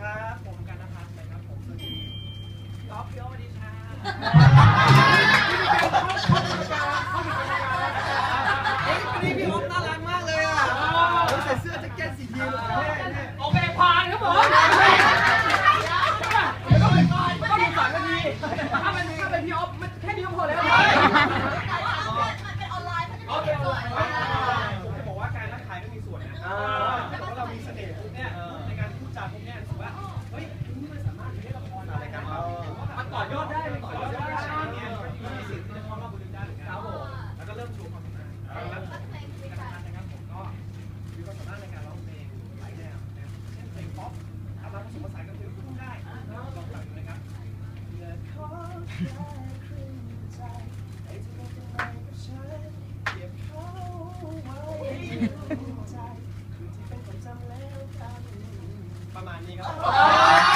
ครับผมกันนภัสนะครับผมสวัสดีพี่ออฟพี่ออฟสวัสดีค่ะเฮ้ยวันนี้พี่ออฟน่ารักมากเลยอะใส่เสื้อแจ็คเก็ตสียีนเท่เนี่ยโอเคผ่านครับผมไม่ต้องเป็นก่อนไม่ต้องเป็นสามนาทีถ้าเป็นถ้าเป็นพี่ออฟแค่นี้ก็พอแล้วโอเคผมจะบอกว่าการรักขายไม่มีส่วนนะแต่ว่าเรามีเสน่ห์ปุ๊บเนี่ย ในกพูดจาปุ๊บเนี่ยรู้สึกว่าเฮ้ยนี่มันสามารถไปเล่นละครอะไรกันมันต่อยอดได้มันต่อยอดได้เนี่ยมีสิทธิ์ที่จะเข้ารอบบุรีได้หมือนกันครับผมแล้วก็เริ่มชว์ความสามารถแล้วการนะครับผมก็มีความสามารถในการร้องเพลงหลายแนวนะเช่นเพลงป๊อปเอามาผสมผสานกับเพลงลูกทุ่งได้ลองฟังดูนะครับอย่าขอแค่ครึ่งใจให้เธอเป็นะไรกับฉันเก็บเขาไว้ในใจคือที่เป็นความจำแล้วกัน ประมาณนี้ครับ